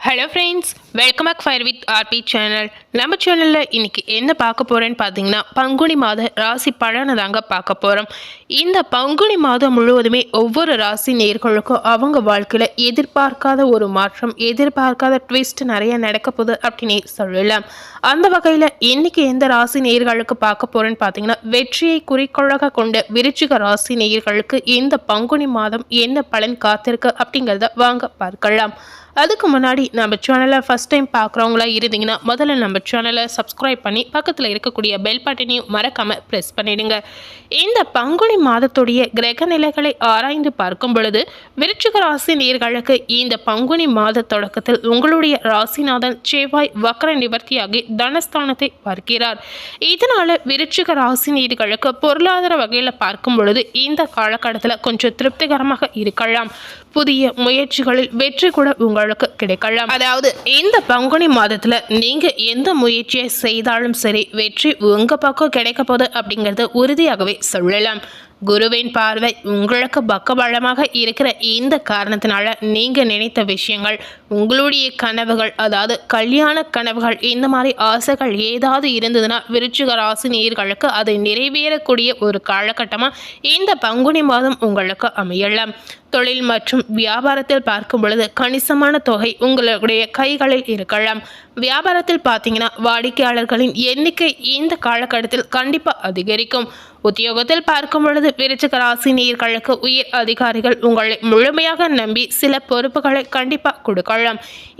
Hello friends welcome back fire with RP channel நம்ம சேனலில் இன்றைக்கி என்ன பார்க்க போகிறேன்னு பார்த்தீங்கன்னா பங்குனி மாத ராசி பலனை தாங்க பார்க்க போகிறோம் இந்த பங்குனி மாதம் முழுவதுமே ஒவ்வொரு ராசி நேர்களுக்கும் அவங்க வாழ்க்கையில் எதிர்பார்க்காத ஒரு மாற்றம் எதிர்பார்க்காத ட்விஸ்ட் நிறைய நடக்க போகுது அப்படின்னு சொல்லலாம். அந்த வகையில் இன்றைக்கி எந்த ராசி நேர்களுக்கு பார்க்க போகிறேன்னு பார்த்தீங்கன்னா வெற்றியை குறிக்கோளாக கொண்ட விருச்சிக ராசி நேயர்களுக்கு இந்த பங்குனி மாதம் என்ன பலன் காத்திருக்கு அப்படிங்கிறத வாங்க பார்க்கலாம். அதுக்கு முன்னாடி நம்ம சேனலை ஃபஸ்ட் டைம் பார்க்குறவங்களா இருந்தீங்கன்னா முதல்ல நம்ம சேனலை சப்ஸ்கிரைப் பண்ணி பக்கத்தில் இருக்கக்கூடிய பெல் பட்டனையும் மறக்காமல் ப்ரெஸ் பண்ணிடுங்க. இந்த பங்குனி மாதத்துடைய கிரக நிலைகளை ஆராய்ந்து பார்க்கும் பொழுது விருச்சிக ராசி நேர்களுக்கு இந்த பங்குனி மாத தொடக்கத்தில் உங்களுடைய ராசிநாதன் செவ்வாய் வக்கர நிவர்த்தியாகி தனஸ்தானத்தை பார்க்கிறார். இதனால் விருச்சிக ராசி நேர்களுக்கு பொருளாதார வகையில் பார்க்கும் பொழுது இந்த காலகட்டத்தில் கொஞ்சம் திருப்திகரமாக இருக்கலாம். புதிய முயற்சிகளில் வெற்றி கூட உங்களுக்கு கிடைக்கலாம். அதாவது இந்த பங்குனி மாதத்துல நீங்க எந்த முயற்சியை செய்தாலும் சரி வெற்றி உங்க பக்கம் கிடைக்க போகுது அப்படிங்கறது உறுதியாகவே சொல்லலாம். குருவின் பார்வை உங்களுக்கு பக்கபலமாக இருக்கிற இந்த காரணத்தினால நீங்கள் நினைத்த விஷயங்கள் உங்களுடைய கனவுகள் அதாவது கல்யாண கனவுகள் இந்த மாதிரி ஆசைகள் ஏதாவது இருந்ததுன்னா விருச்சிக ராசி அது நிறைவேறக்கூடிய ஒரு காலகட்டமாக இந்த பங்குனி மாதம் உங்களுக்கு அமையலாம். தொழில் மற்றும் வியாபாரத்தில் பார்க்கும் பொழுது கணிசமான தொகை உங்களுடைய கைகளில் இருக்கலாம். வியாபாரத்தில் பார்த்தீங்கன்னா வாடிக்கையாளர்களின் எண்ணிக்கை இந்த காலகட்டத்தில் கண்டிப்பாக அதிகரிக்கும். உத்தியோகத்தில் பார்க்கும் பொழுது விருச்சிக ராசி நேயர்களுக்கு உயர் அதிகாரிகள் உங்களை முழுமையாக நம்பி சில பொறுப்புகளை கண்டிப்பாக கொடுக்கலாம்.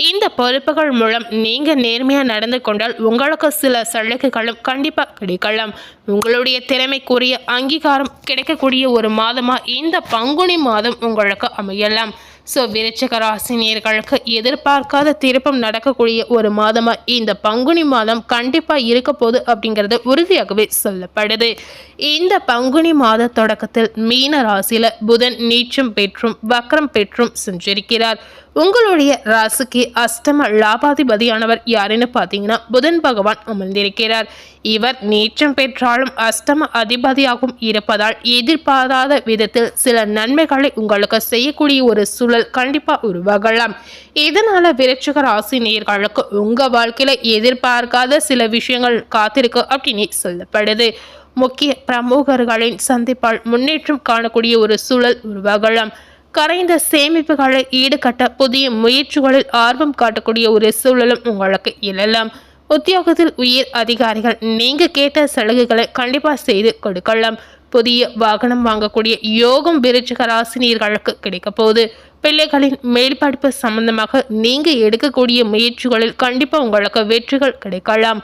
இந்த பொறுப்புகள் மூலம் நீங்கள் நேர்மையாக நடந்து கொண்டால் உங்களுக்கு சில சலுகைகளும் கண்டிப்பாக கிடைக்கலாம். உங்களுடைய திறமைக்குரிய அங்கீகாரம் கிடைக்கக்கூடிய ஒரு மாதமாக இந்த பங்குனி மாதம் உங்களுக்கு அமையலாம். ஸோ விருச்சிக ராசினியர்களுக்கு எதிர்பார்க்காத திருப்பம் நடக்கக்கூடிய ஒரு மாதமாக இந்த பங்குனி மாதம் கண்டிப்பாக இருக்க போகுது அப்படிங்கிறது உறுதியாகவே சொல்லப்படுது. இந்த பங்குனி மாத தொடக்கத்தில் மீன ராசியில் புதன் நீச்சம் பெற்றும் வக்ரம் பெற்றும் சென்றிருக்கிறார். உங்களுடைய ராசிக்கு அஷ்டம லாபாதிபதியானவர் யாருன்னு பார்த்தீங்கன்னா புதன் பகவான் அமர்ந்திருக்கிறார். இவர் நீச்சம் பெற்றாலும் அஷ்டம அதிபதியாகவும் இருப்பதால் எதிர்பாராத விதத்தில் சில நன்மைகளை உங்களுக்கு செய்யக்கூடிய ஒரு சூழல் கண்டிப்பாக உருவாகலாம். இதனால விருச்சிக ராசி நேர்களுக்கு உங்க வாழ்க்கையில எதிர்பார்க்காத சில விஷயங்கள் காத்திருக்கு அப்படின்னு சொல்லப்படுது. முக்கிய பிரமுகர்களின் சந்திப்பால் முன்னேற்றம் காணக்கூடிய ஒரு சூழல் உருவாகலாம். கரைந்த சேமிப்புகளை ஈடுகட்ட புதிய முயற்சிகளில் ஆர்வம் காட்டக்கூடிய ஒரு சூழலும் உங்களுக்கு எழலாம். உத்தியோகத்தில் உயர் அதிகாரிகள் நீங்க கேட்ட சலுகைகளை கண்டிப்பா செய்து கொடுக்கலாம். புதிய வாகனம் வாங்கக்கூடிய யோகம் விருச்சிக ராசினியர்களுக்கு கிடைக்க போகுது. பிள்ளைகளின் மேல் படிப்பு சம்பந்தமாக நீங்கள் எடுக்கக்கூடிய முயற்சிகளில் கண்டிப்பாக உங்களுக்கு வெற்றிகள் கிடைக்கலாம்.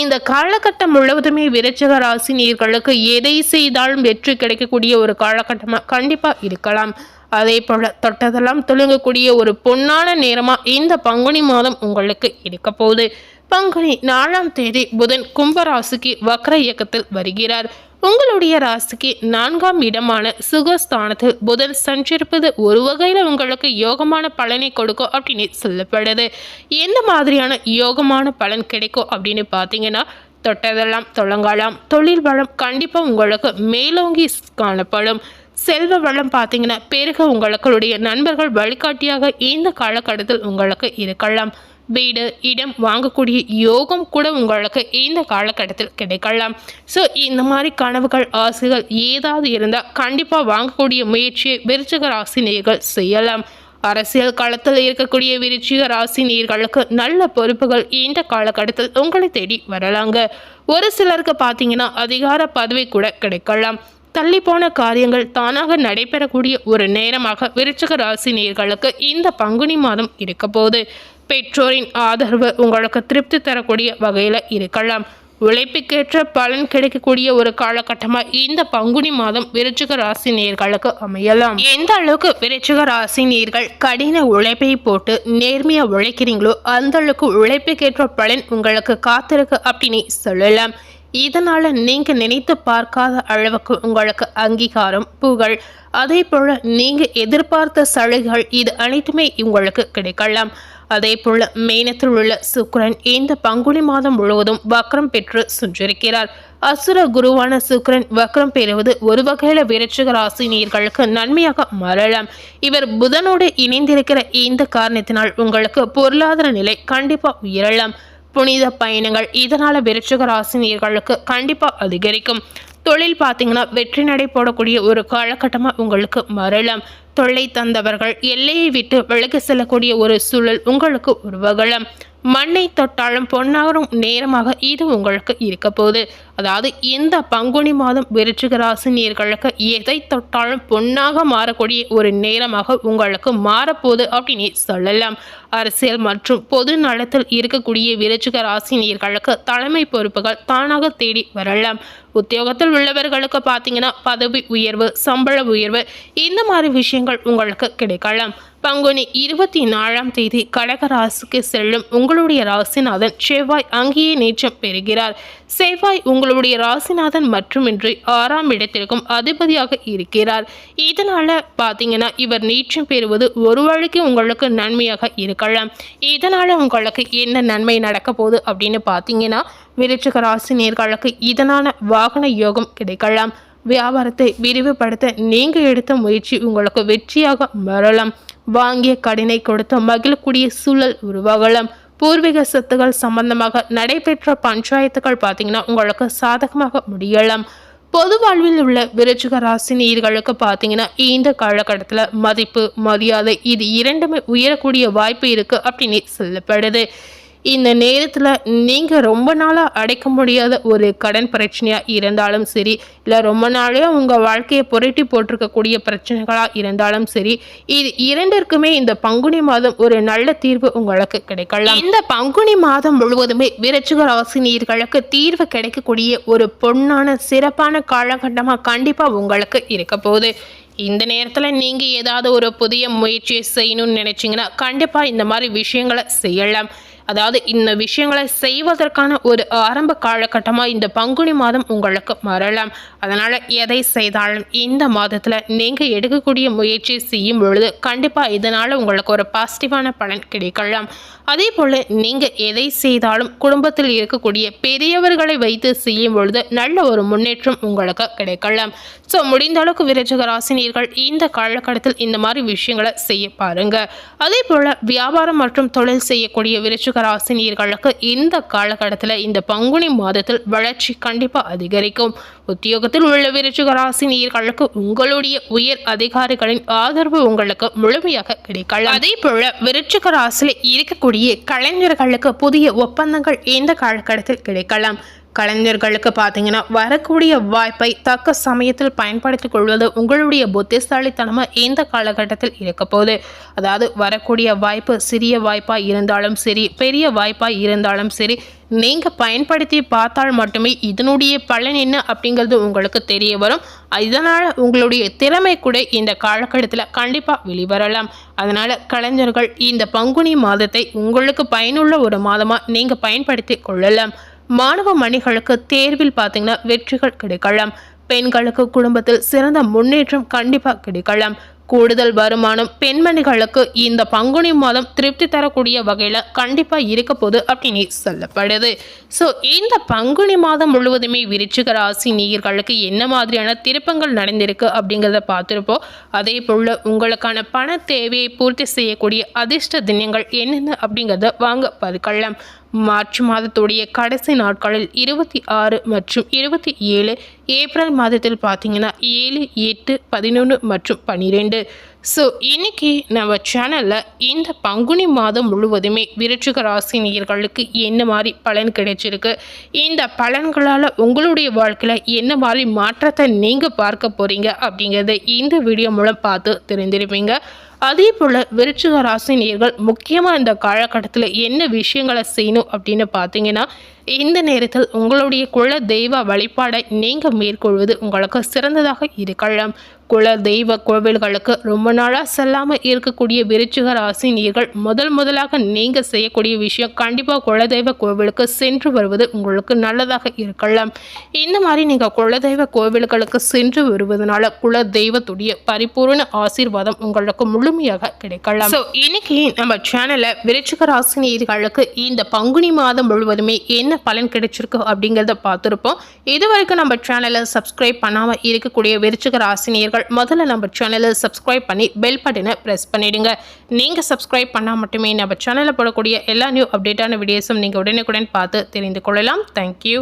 இந்த காலகட்டம் முழுவதுமே விரச்சக ராசினியர்களுக்கு எதை செய்தாலும் வெற்றி கிடைக்கக்கூடிய ஒரு காலகட்டமாக கண்டிப்பாக இருக்கலாம். அதே போல தொட்டதெல்லாம் துளுங்கக்கூடிய ஒரு பொன்னான நேரமாக இந்த பங்குனி மாதம் உங்களுக்கு இருக்க போகுது. பங்குனி நாலாம் தேதி புதன் கும்பராசிக்கு வக்ர இயக்கத்தில் வருகிறார். உங்களுடைய ராசிக்கு நான்காம் இடமான சுகஸ்தானத்தில் புதன் சஞ்சரிப்பது ஒரு வகையில் உங்களுக்கு யோகமான பலனை கொடுக்கும் அப்படின்னு சொல்லப்படுது. எந்த மாதிரியான யோகமான பலன் கிடைக்கும் அப்படின்னு பார்த்தீங்கன்னா தொட்டதெல்லாம் தொடங்கலாம். தொழில் வளம் கண்டிப்பாக உங்களுக்கு மேலோங்கி காணப்படும். செல்வ வளம் பார்த்தீங்கன்னா பெருக உங்களுடைய நண்பர்கள் வழிகாட்டியாக இந்த காலகட்டத்தில் உங்களுக்கு இருக்கலாம். வீடு இடம் வாங்கக்கூடிய யோகம் கூட உங்களுக்கு இந்த காலகட்டத்தில் கிடைக்கலாம். ஸோ இந்த மாதிரி கனவுகள் ஆசைகள் ஏதாவது இருந்தால் கண்டிப்பாக வாங்கக்கூடிய முயற்சியை விருச்சக ராசி நேர்கள் செய்யலாம். அரசியல் களத்தில் இருக்கக்கூடிய விருச்சிக ராசி நீர்களுக்கு நல்ல பொறுப்புகள் இந்த காலகட்டத்தில் உங்களை தேடி வரலாங்க. ஒரு சிலருக்கு பார்த்தீங்கன்னா அதிகார பதவி கூட கிடைக்கலாம். தள்ளி போன காரியங்கள் தானாக நடைபெறக்கூடிய ஒரு நேரமாக விருச்சக ராசி நேர்களுக்கு இந்த பங்குனி மாதம் இருக்க போகுது. பெற்றோரின் ஆதரவு உங்களுக்கு திருப்தி தரக்கூடிய வகையில் இருக்கலாம். உழைப்புக்கேற்ற பலன் கிடைக்கக்கூடிய ஒரு காலகட்டமாக இந்த பங்குனி மாதம் விருச்சிக ராசி நேர்களுக்கு அமையலாம். எந்த அளவுக்கு விருச்சிக ராசி நேர்கள் கடின உழைப்பை போட்டு நேர்மையாக உழைக்கிறீங்களோ அந்த அளவுக்கு உழைப்புக்கேற்ற பலன் உங்களுக்கு காத்திருக்கு அப்படின்னு சொல்லலாம். இதனால் நீங்கள் நினைத்து பார்க்காத அளவுக்கு உங்களுக்கு அங்கீகாரம் புகழ் அதே போல் நீங்கள் எதிர்பார்த்த சலுகைகள் இது அனைத்துமே உங்களுக்கு கிடைக்கலாம். அதே போல் மேனத்தில் உள்ள சுக்கிரன் இந்த பங்குனி மாதம் முழுவதும் வக்ரம் பெற்று சுற்றிருக்கிறார். அசுர குருவான சுக்ரன் வக்ரம் பெறுவது ஒரு வகையில விருச்சிக ராசி நீர்களுக்கு நன்மையாக மாறலாம். இவர் புதனோடு இணைந்திருக்கிற இந்த காரணத்தினால் உங்களுக்கு பொருளாதார நிலை கண்டிப்பாக உயரலாம். புனித பயணங்கள். இதனால விருச்சிக ராசி கண்டிப்பாக கண்டிப்பா அதிகரிக்கும். தொழில் பார்த்தீங்கன்னா வெற்றி நடை போடக்கூடிய ஒரு காலகட்டமாக உங்களுக்கு மாறலாம். தொல்லை தந்தவர்கள் எல்லையை விட்டு விலகி செல்லக்கூடிய ஒரு சூழல் உங்களுக்கு உருவகலாம். மண்ணை தொட்டாலும் பொன்னாகும் நேரமாக இது உங்களுக்கு இருக்க போகுது. அதாவது இந்த பங்குனி மாதம் விருச்சிக ராசினியர்களுக்கு எதை தொட்டாலும் பொன்னாக மாறக்கூடிய ஒரு நேரமாக உங்களுக்கு மாறப்போகுது அப்படின்னு சொல்லலாம். அரசியல் மற்றும் பொது நலத்தில் இருக்கக்கூடிய விருச்சிக ராசினியர்களுக்கு தலைமை பொறுப்புகள் தானாக தேடி வரலாம். உத்தியோகத்தில் உள்ளவர்களுக்கு பார்த்தீங்கன்னா பதவி உயர்வு சம்பள உயர்வு இந்த மாதிரி விஷயங்கள் உங்களுக்கு கிடைக்கலாம். பங்குனி இருபத்தி நாலாம் தேதி கடக ராசிக்கு செல்லும் உங்களுடைய ராசிநாதன் செவ்வாய் அங்கேயே நீச்சம் பெறுகிறார். செவ்வாய் உங்களுடைய ராசிநாதன் மட்டுமின்றி ஆறாம் இடத்திற்கும் அதிபதியாக இருக்கிறார். இதனால் பார்த்தீங்கன்னா இவர் நீச்சம் பெறுவது ஒரு வழிக்கு உங்களுக்கு நன்மையாக இருக்கலாம். இதனால் உங்களுக்கு என்ன நன்மை நடக்க போகுது அப்படின்னு பார்த்தீங்கன்னா விருச்சிக ராசி நேர்களுக்கு இதனான வாகன யோகம் கிடைக்கலாம். வியாபாரத்தை விரிவுபடுத்த நீங்கள் எடுத்த முயற்சி உங்களுக்கு வெற்றியாக வரலாம் வாங்கிய கடனை கொடுத்து மகிழக்கூடிய சூழல் உருவாகலாம். பூர்வீக சொத்துகள் சம்பந்தமாக நடைபெற்ற பஞ்சாயத்துகள் பார்த்தீங்கன்னா உங்களுக்கு சாதகமாக முடியலாம். பொது வாழ்வில் உள்ள விருச்சிக ராசி நீர்களுக்கு பார்த்தீங்கன்னா இந்த காலகட்டத்தில் மதிப்பு மரியாதை இது இரண்டுமே உயரக்கூடிய வாய்ப்பு இருக்குது அப்படின்னு சொல்லப்படுது. இந்த நேரத்தில் நீங்கள் ரொம்ப நாளாக அடைக்க முடியாத ஒரு கடன் பிரச்சனையாக இருந்தாலும் சரி இல்லை ரொம்ப நாளே உங்கள் வாழ்க்கையை புரட்டி போட்டிருக்கக்கூடிய பிரச்சனைகளாக இருந்தாலும் சரி இது இரண்டிற்குமே இந்த பங்குனி மாதம் ஒரு நல்ல தீர்வு உங்களுக்கு கிடைக்கலாம். இந்த பங்குனி மாதம் முழுவதுமே விரட்சிக ராசினியர்களுக்கு தீர்வு கிடைக்கக்கூடிய ஒரு பொன்னான சிறப்பான காலகட்டமாக கண்டிப்பாக உங்களுக்கு இருக்க போகுது. இந்த நேரத்தில் நீங்கள் ஏதாவது ஒரு புதிய முயற்சியை செய்யணும்னு நினச்சிங்கன்னா கண்டிப்பாக இந்த மாதிரி விஷயங்களை செய்யலாம். அதாவது இந்த விஷயங்களை செய்வதற்கான ஒரு ஆரம்ப காலகட்டமாக இந்த பங்குனி மாதம் உங்களுக்கு மறலாம் அதனால் எதை செய்தாலும் இந்த மாதத்தில் நீங்கள் எடுக்கக்கூடிய முயற்சி செய்யும் பொழுது கண்டிப்பாக இதனால் உங்களுக்கு ஒரு பாசிட்டிவான பலன் கிடைக்கலாம். அதே போல் நீங்கள் எதை செய்தாலும் குடும்பத்தில் இருக்கக்கூடிய பெரியவர்களை வைத்து செய்யும் பொழுது நல்ல ஒரு முன்னேற்றம் உங்களுக்கு கிடைக்கலாம். ஸோ முடிந்த அளவுக்கு விரச்சக ராசினியர்கள் இந்த காலகட்டத்தில் இந்த மாதிரி விஷயங்களை செய்ய பாருங்க. அதே போல் வியாபாரம் மற்றும் தொழில் செய்யக்கூடிய விரச்சக ராசினியர்களுக்கு இந்த காலகட்டத்தில் இந்த பங்குனி மாதத்தில் வளர்ச்சி கண்டிப்பாக அதிகரிக்கும். உத்தியோகத்தில் உள்ள விருச்சிகராசினியர்களுக்கு உங்களுடைய உயர் அதிகாரிகளின் ஆதரவு உங்களுக்கு முழுமையாக கிடைக்கலாம். அதே போல விருச்சிகராசியில் இருக்கக்கூடிய கலைஞர்களுக்கு புதிய ஒப்பந்தங்கள் இந்த காலகட்டத்தில் கிடைக்கலாம். கலைஞர்களுக்கு பார்த்தீங்கன்னா வரக்கூடிய வாய்ப்பை தக்க சமயத்தில் பயன்படுத்திக் கொள்வது உங்களுடைய புத்திசாலித்தனமாக இந்த காலகட்டத்தில் இருக்க போகுது. அதாவது வரக்கூடிய வாய்ப்பு சிறிய வாய்ப்பாக இருந்தாலும் சரி பெரிய வாய்ப்பாக இருந்தாலும் சரி நீங்கள் பயன்படுத்தி பார்த்தால் மட்டுமே இதனுடைய பலன் என்ன அப்படிங்கிறது உங்களுக்கு தெரிய வரும். இதனால் உங்களுடைய திறமை கூட இந்த காலகட்டத்தில் கண்டிப்பாக வெளிவரலாம். அதனால் கலைஞர்கள் இந்த பங்குனி மாதத்தை உங்களுக்கு பயனுள்ள ஒரு மாதமாக நீங்கள் பயன்படுத்தி கொள்ளலாம். மாணவ மணிகளுக்கு தேர்வில் பார்த்தீங்கன்னா வெற்றிகள் கிடைக்கலாம். பெண்களுக்கு குடும்பத்தில் சிறந்த முன்னேற்றம் கண்டிப்பாக கிடைக்கலாம். கூடுதல் வருமானம் பெண்மணிகளுக்கு இந்த பங்குனி மாதம் திருப்தி தரக்கூடிய வகையில் கண்டிப்பாக இருக்க போது அப்படின்னு சொல்லப்படுது. ஸோ இந்த பங்குனி மாதம் முழுவதுமே விருச்சிக ராசி நீர்களுக்கு என்ன மாதிரியான திருப்பங்கள் நடந்திருக்கு அப்படிங்கிறத பார்த்துருப்போம். அதே போல் உங்களுக்கான பண தேவையை பூர்த்தி செய்யக்கூடிய அதிர்ஷ்ட தினங்கள் என்னென்ன அப்படிங்கிறத வாங்க பதுக்கலாம் மார்ச் மாதத்துடைய கடைசி நாட்களில் இருபத்தி ஆறு மற்றும் இருபத்தி ஏழு ஏப்ரல் மாதத்தில் பார்த்தீங்கன்னா ஏழு எட்டு பதினொன்று மற்றும் பன்னிரெண்டு ஸோ இன்னைக்கு நம்ம சேனலில் இந்த பங்குனி மாதம் முழுவதுமே விருச்சிக ராசி நேயர்களுக்கு என்ன மாதிரி பலன் கிடைச்சிருக்கு? இந்த பலன்களால் உங்களுடைய வாழ்க்கையில் என்ன மாதிரி மாற்றத்தை நீங்கள் பார்க்க போகிறீங்க அப்படிங்கிறத இந்த வீடியோ மூலம் பார்த்து தெரிந்திருப்பீங்க. அதே போல் விருச்சிக ராசினியர்கள் முக்கியமாக இந்த காலகட்டத்தில் என்ன விஷயங்களை செய்யணும் அப்படின்னு பார்த்தீங்கன்னா இந்த நேரத்தில் உங்களுடைய குல தெய்வ வழிபாடை நீங்கள் மேற்கொள்வது உங்களுக்கு சிறந்ததாக இருக்கலாம். குல தெய்வ கோவில்களுக்கு ரொம்ப நாளாக செல்லாமல் இருக்கக்கூடிய விருச்சிக ராசினியர்கள் முதல் முதலாக நீங்கள் செய்யக்கூடிய விஷயம் கண்டிப்பாக குலதெய்வ கோவிலுக்கு சென்று வருவது உங்களுக்கு நல்லதாக இருக்கலாம். இந்த மாதிரி நீங்கள் குலதெய்வ கோவில்களுக்கு சென்று வருவதனால குல தெய்வத்துடைய பரிபூர்ண ஆசீர்வாதம் உங்களுக்கு முழு முழுமையாக கிடைக்கலாம். ஸோ இன்னைக்கு நம்ம சேனலை விருச்சிக ராசினியர்களுக்கு இந்த பங்குனி மாதம் முழுவதுமே என்ன பலன் கிடைச்சிருக்கு அப்படிங்கிறத பார்த்துருப்போம். இது வரைக்கும் நம்ம சேனலை சப்ஸ்கிரைப் பண்ணாமல் இருக்கக்கூடிய விருச்சிக ராசினியர்கள் முதல்ல நம்ம சேனலை சப்ஸ்கிரைப் பண்ணி பெல் பட்டனை ப்ரெஸ் பண்ணிடுங்க. நீங்கள் சப்ஸ்கிரைப் பண்ணால் மட்டுமே நம்ம சேனலில் போடக்கூடிய எல்லா நியூ அப்டேட்டான வீடியோஸும் நீங்கள் உடனுக்குடன் பார்த்து தெரிந்து கொள்ளலாம். தேங்க்யூ